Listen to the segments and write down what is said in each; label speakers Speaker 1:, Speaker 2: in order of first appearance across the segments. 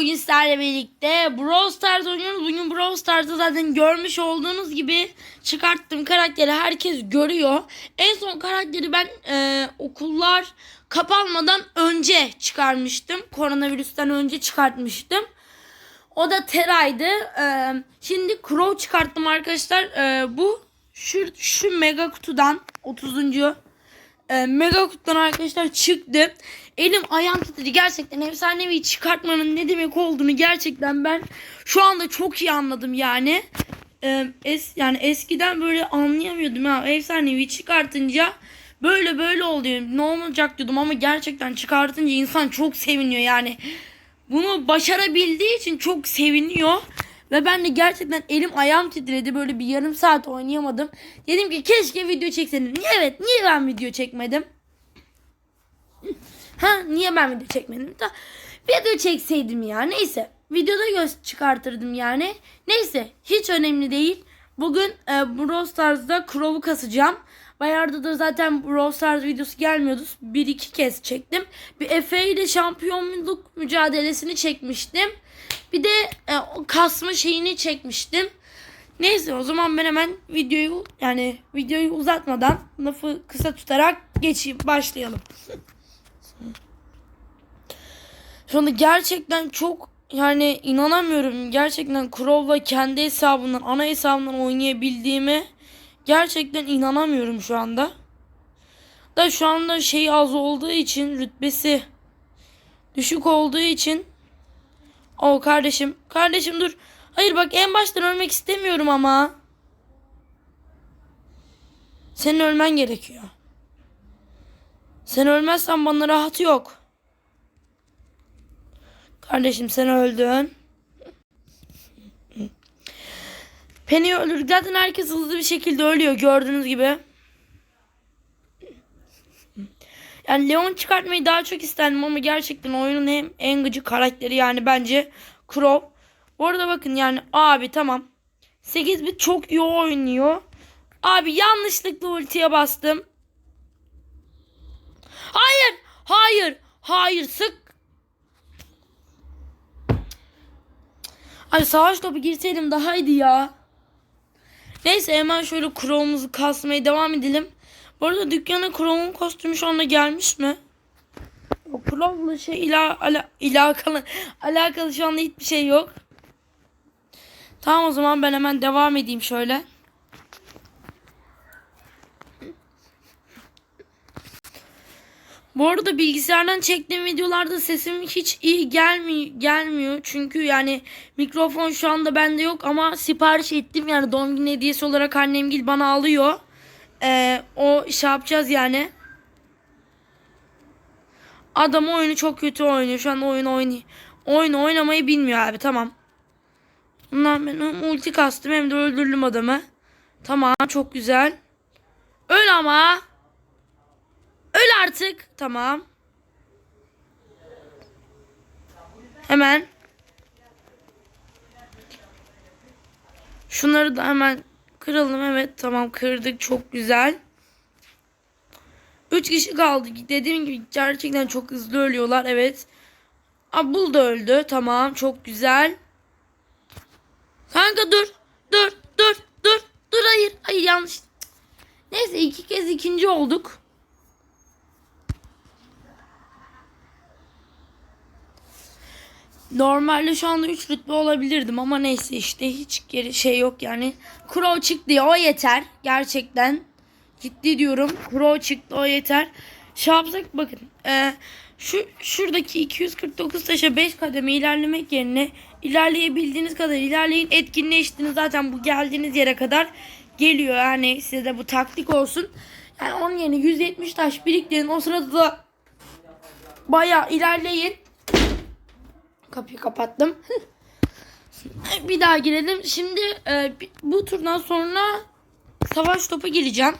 Speaker 1: bugün sizlerle birlikte Brawl Stars oynuyoruz. Bugün Brawl Stars'ta zaten görmüş olduğunuz gibi çıkarttığım karakteri herkes görüyor. En son karakteri ben e, okullar kapanmadan önce çıkarmıştım. Koronavirüsten önce çıkartmıştım. O da Tera'ydı. E, şimdi Crow çıkarttım arkadaşlar. E, bu şu, şu mega kutudan 30 e, mega kutudan arkadaşlar çıktı. Elim ayağım titredi. Gerçekten efsanevi çıkartmanın ne demek olduğunu gerçekten ben şu anda çok iyi anladım yani. E, es, yani eskiden böyle anlayamıyordum ya. Efsanevi çıkartınca böyle böyle oluyor. Ne olacak diyordum ama gerçekten çıkartınca insan çok seviniyor yani. Bunu başarabildiği için çok seviniyor. Ve ben de gerçekten elim ayağım titredi. Böyle bir yarım saat oynayamadım. Dedim ki keşke video çekseydim. Niye evet niye ben video çekmedim? Ha niye ben video çekmedim? Da video çekseydim ya. Neyse. Videoda göz çıkartırdım yani. Neyse. Hiç önemli değil. Bugün e, Brawl Stars'da Crow'u kasacağım. Bayağıdır da zaten Brawl Stars videosu gelmiyordu. Bir iki kez çektim. Bir Efe ile şampiyonluk mücadelesini çekmiştim. Bir de e, kasma şeyini çekmiştim. Neyse o zaman ben hemen videoyu yani videoyu uzatmadan lafı kısa tutarak geçeyim başlayalım. Şu anda gerçekten çok yani inanamıyorum. Gerçekten Crow'la kendi hesabından ana hesabından oynayabildiğime gerçekten inanamıyorum şu anda. Da şu anda şey az olduğu için rütbesi düşük olduğu için o kardeşim kardeşim dur. Hayır bak en baştan ölmek istemiyorum ama. Senin ölmen gerekiyor. Sen ölmezsen bana rahat yok. Kardeşim sen öldün. Penny öldürdük. Zaten herkes hızlı bir şekilde ölüyor gördüğünüz gibi. Yani Leon çıkartmayı daha çok isterdim ama gerçekten oyunun hem en gıcık karakteri yani bence Crow. Bu arada bakın yani abi tamam. 8 bit çok iyi oynuyor. Abi yanlışlıkla ultiye bastım. Hayır. Hayır. Hayır sık. Ay savaş topu girseydim daha iyiydi ya. Neyse hemen şöyle Chrome'umuzu kasmaya devam edelim. Bu arada dükkana Chrome'un kostümü şu anda gelmiş mi? O Chrome'la şey ila, ala, ilakalı, alakalı şu anda hiçbir şey yok. Tamam o zaman ben hemen devam edeyim şöyle. Bu arada bilgisayardan çektiğim videolarda sesim hiç iyi gelmiyor, gelmiyor. Çünkü yani mikrofon şu anda bende yok ama sipariş ettim. Yani doğum günü hediyesi olarak annemgil bana alıyor. Ee, o şey yapacağız yani. Adam oyunu çok kötü oynuyor. Şu an oyun oynuyor. Oyun oynamayı bilmiyor abi tamam. Bundan ben hem ulti kastım hem de öldürdüm adamı. Tamam çok güzel. Öl ama. Öl artık. Tamam. Hemen. Şunları da hemen kıralım. Evet tamam kırdık. Çok güzel. 3 kişi kaldı. Dediğim gibi gerçekten çok hızlı ölüyorlar. Evet. Abul da öldü. Tamam çok güzel. Kanka dur. Dur. Dur. Dur. Dur hayır. Hayır yanlış. Neyse iki kez ikinci olduk. Normalde şu anda 3 rütbe olabilirdim ama neyse işte hiç geri şey yok yani. Crow çıktı o yeter gerçekten. Ciddi diyorum. Crow çıktı o yeter. Şey yapsak bakın. E, şu şuradaki 249 taşa 5 kademe ilerlemek yerine ilerleyebildiğiniz kadar ilerleyin. Etkinleştiniz zaten bu geldiğiniz yere kadar geliyor. Yani size de bu taktik olsun. Yani onun yerine 170 taş biriktirin. O sırada da bayağı ilerleyin. Kapıyı kapattım. bir daha girelim. Şimdi e, bu turdan sonra savaş topu gireceğim.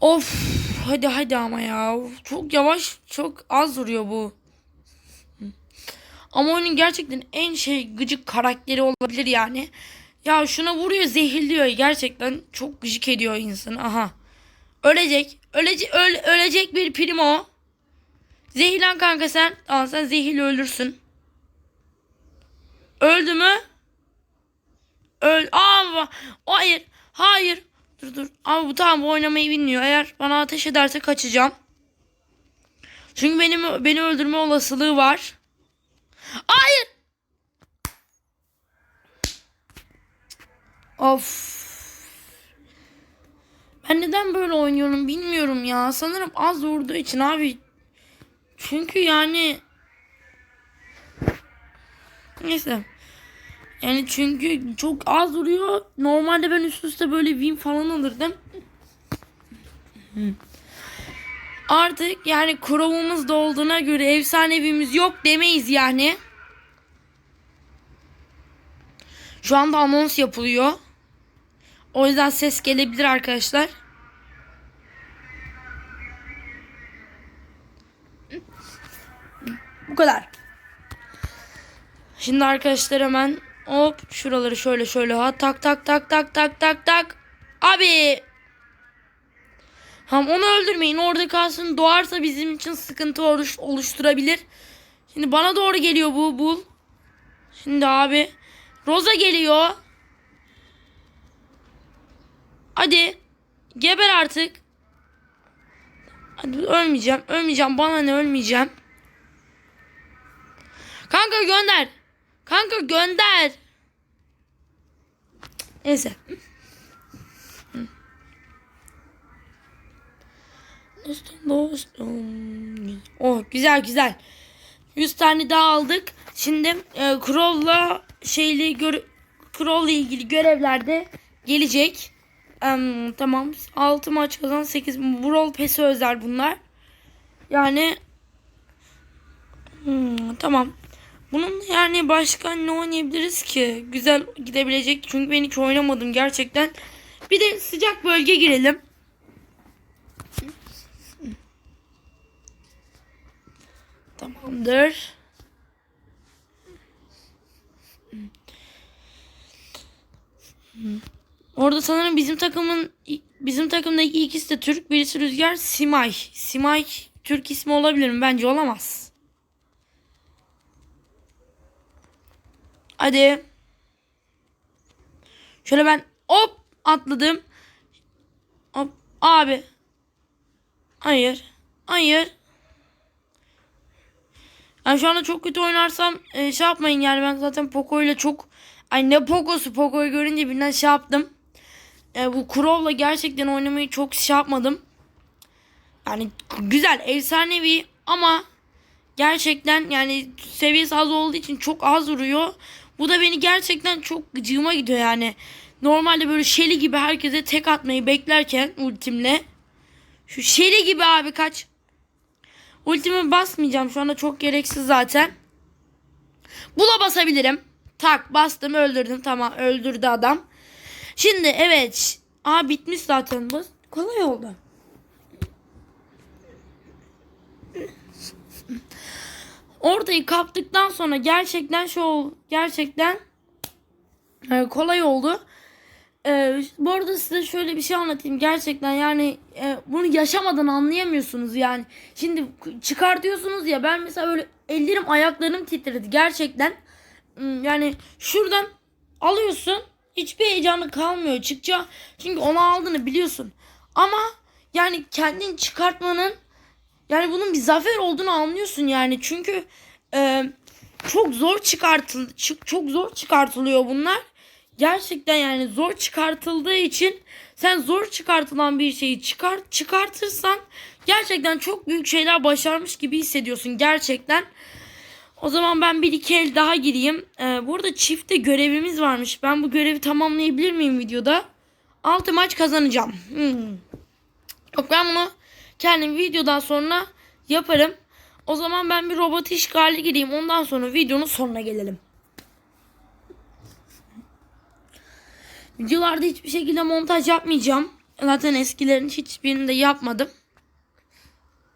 Speaker 1: Of hadi hadi ama ya. Çok yavaş çok az vuruyor bu. Ama oyunun gerçekten en şey gıcık karakteri olabilir yani. Ya şuna vuruyor zehirliyor gerçekten çok gıcık ediyor insanı. Aha. Ölecek. Ölecek öle- ölecek bir primo. Zehirlen kanka sen. Aa, sen zehirli ölürsün. Öldü mü? Öl. Aa, hayır. Hayır. Dur dur. Ama bu tamam bu oynamayı bilmiyor. Eğer bana ateş ederse kaçacağım. Çünkü benim beni öldürme olasılığı var. Hayır. Of. Ben neden böyle oynuyorum bilmiyorum ya. Sanırım az vurduğu için abi. Çünkü yani neyse. Yani çünkü çok az vuruyor. Normalde ben üst üste böyle win falan alırdım. Artık yani Chrome'umuz da olduğuna göre efsanevimiz yok demeyiz yani. Şu anda anons yapılıyor. O yüzden ses gelebilir arkadaşlar. Bu kadar. Şimdi arkadaşlar hemen hop şuraları şöyle şöyle ha tak tak tak tak tak tak tak. Abi. Ham onu öldürmeyin. Orada kalsın. Doğarsa bizim için sıkıntı oluş- oluşturabilir. Şimdi bana doğru geliyor bu bul. Şimdi abi. Roza geliyor. Hadi. Geber artık. Hadi ölmeyeceğim. Ölmeyeceğim. Bana ne ölmeyeceğim. Kanka gönder. Kanka gönder. Neyse. Dostum. Oh güzel güzel. 100 tane daha aldık. Şimdi e, Crow'la şeyli gör Crow'la ilgili görevlerde gelecek. Em, tamam. 6 maç kazan 8 Brawl Pass'e özel bunlar. Yani hmm, tamam. Bunun yani başka ne oynayabiliriz ki? Güzel gidebilecek. Çünkü ben hiç oynamadım gerçekten. Bir de sıcak bölge girelim. Tamamdır. Orada sanırım bizim takımın bizim takımdaki ikisi de Türk, birisi Rüzgar, Simay. Simay Türk ismi olabilir mi? Bence olamaz. Hadi. Şöyle ben hop atladım. Hop abi. Hayır. Hayır. Yani şu anda çok kötü oynarsam e, şey yapmayın yani ben zaten Poco ile çok ay ne Poco'su Poco'yu görünce birden şey yaptım. E, bu Crow'la gerçekten oynamayı çok şey yapmadım. Yani güzel efsanevi ama gerçekten yani seviyesi az olduğu için çok az vuruyor. Bu da beni gerçekten çok gıcığıma gidiyor yani. Normalde böyle Shelly gibi herkese tek atmayı beklerken ultimle. Şu Shelly gibi abi kaç. Ultimi basmayacağım şu anda çok gereksiz zaten. Bula basabilirim. Tak bastım öldürdüm tamam öldürdü adam. Şimdi evet. Aa bitmiş zaten bu. Kolay oldu. Ortayı kaptıktan sonra gerçekten şu gerçekten e, kolay oldu. Ee, bu arada size şöyle bir şey anlatayım. Gerçekten yani e, bunu yaşamadan anlayamıyorsunuz yani. Şimdi çıkartıyorsunuz ya ben mesela böyle ellerim ayaklarım titredi gerçekten. Hmm, Yani şuradan alıyorsun hiçbir heyecanı kalmıyor çıkacak. Çünkü onu aldığını biliyorsun. Ama yani kendin çıkartmanın yani bunun bir zafer olduğunu anlıyorsun yani. Çünkü e, çok zor çıkartıl çık- çok zor çıkartılıyor bunlar. Gerçekten yani zor çıkartıldığı için sen zor çıkartılan bir şeyi çıkart çıkartırsan gerçekten çok büyük şeyler başarmış gibi hissediyorsun gerçekten. O zaman ben bir iki el daha gireyim. Ee, burada çifte görevimiz varmış. Ben bu görevi tamamlayabilir miyim videoda? 6 maç kazanacağım. Hmm. Yok ben bunu kendim videodan sonra yaparım. O zaman ben bir robot işgali gireyim. Ondan sonra videonun sonuna gelelim. Videolarda hiçbir şekilde montaj yapmayacağım. Zaten eskilerin hiçbirini de yapmadım.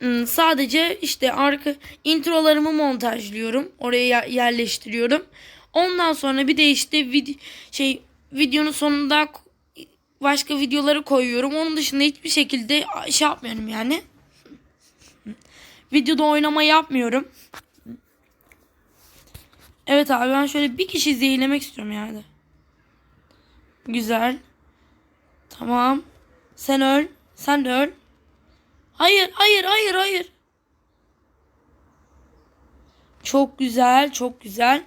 Speaker 1: Hmm, Sadece işte arka introlarımı montajlıyorum. Oraya yer- yerleştiriyorum. Ondan sonra bir de işte video şey videonun sonunda başka videoları koyuyorum. Onun dışında hiçbir şekilde şey yapmıyorum yani. Videoda oynama yapmıyorum. Evet abi ben şöyle bir kişi zehirlemek istiyorum yani. Güzel. Tamam. Sen öl. Sen de öl. Hayır, hayır, hayır, hayır. Çok güzel, çok güzel.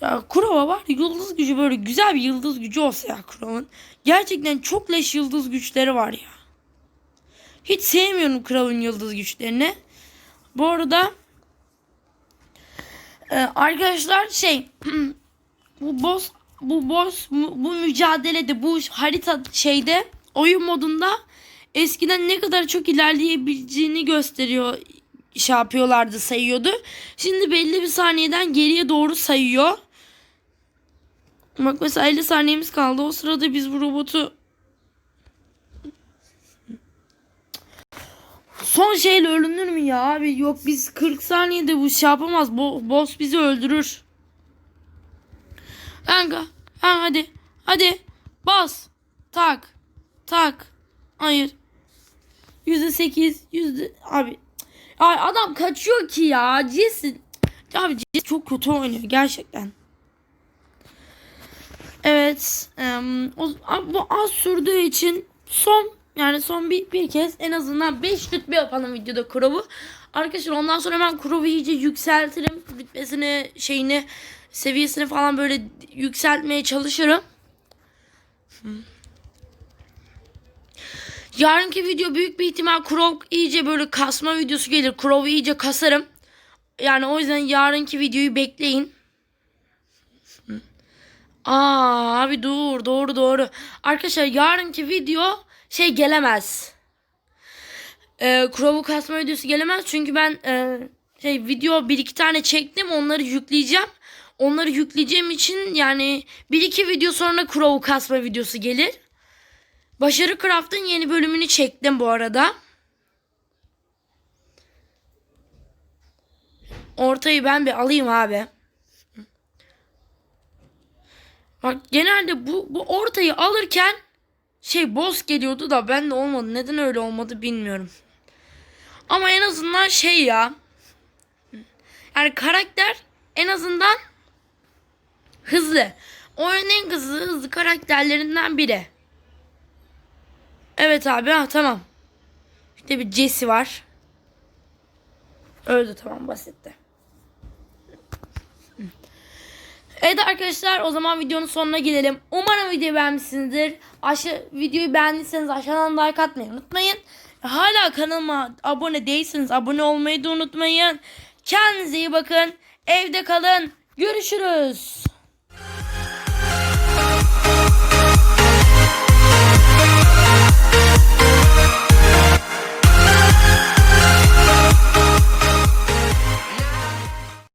Speaker 1: Ya Kurova var yıldız gücü böyle güzel bir yıldız gücü olsa ya Kurova'nın. Gerçekten çok leş yıldız güçleri var ya. Hiç sevmiyorum Kurova'nın yıldız güçlerini. Bu arada e, arkadaşlar şey bu boss bu boss bu, bu mücadelede bu harita şeyde oyun modunda eskiden ne kadar çok ilerleyebileceğini gösteriyor şey yapıyorlardı sayıyordu. Şimdi belli bir saniyeden geriye doğru sayıyor. Bak mesela 50 saniyemiz kaldı. O sırada biz bu robotu Son şeyle ölünür mü ya abi? Yok biz 40 saniyede bu şey yapamaz. Bo boss bizi öldürür. Kanka. Ha, hadi. Hadi. Bas. Tak. Tak. Hayır. Yüzde sekiz. Yüzde... Abi. Ay adam kaçıyor ki ya. Cisin. Abi Cis çok kötü oynuyor gerçekten. Evet. em, o, bu az sürdüğü için son yani son bir, bir kez en azından 5 rütbe yapalım videoda Kurov'u. Arkadaşlar ondan sonra ben Kurov'u iyice yükseltirim. Rütbesini, şeyini, seviyesini falan böyle yükseltmeye çalışırım. Yarınki video büyük bir ihtimal Kurov iyice böyle kasma videosu gelir. Kurov'u iyice kasarım. Yani o yüzden yarınki videoyu bekleyin. Aa abi dur doğru doğru. Arkadaşlar yarınki video şey gelemez. Ee, Kurov'u kasma videosu gelemez. Çünkü ben e, şey video bir iki tane çektim. Onları yükleyeceğim. Onları yükleyeceğim için yani bir iki video sonra Kurov'u kasma videosu gelir. Başarı Craft'ın yeni bölümünü çektim bu arada. Ortayı ben bir alayım abi. Bak genelde bu, bu ortayı alırken şey boss geliyordu da ben de olmadı. Neden öyle olmadı bilmiyorum. Ama en azından şey ya. Yani karakter en azından hızlı. Oyunun en hızlı hızlı karakterlerinden biri. Evet abi ha tamam. İşte bir Jesse var. Öldü tamam basitti. Evet arkadaşlar o zaman videonun sonuna gelelim. Umarım videoyu beğenmişsinizdir. Aşağı, videoyu beğendiyseniz aşağıdan like atmayı unutmayın. Hala kanalıma abone değilseniz abone olmayı da unutmayın. Kendinize iyi bakın. Evde kalın. Görüşürüz.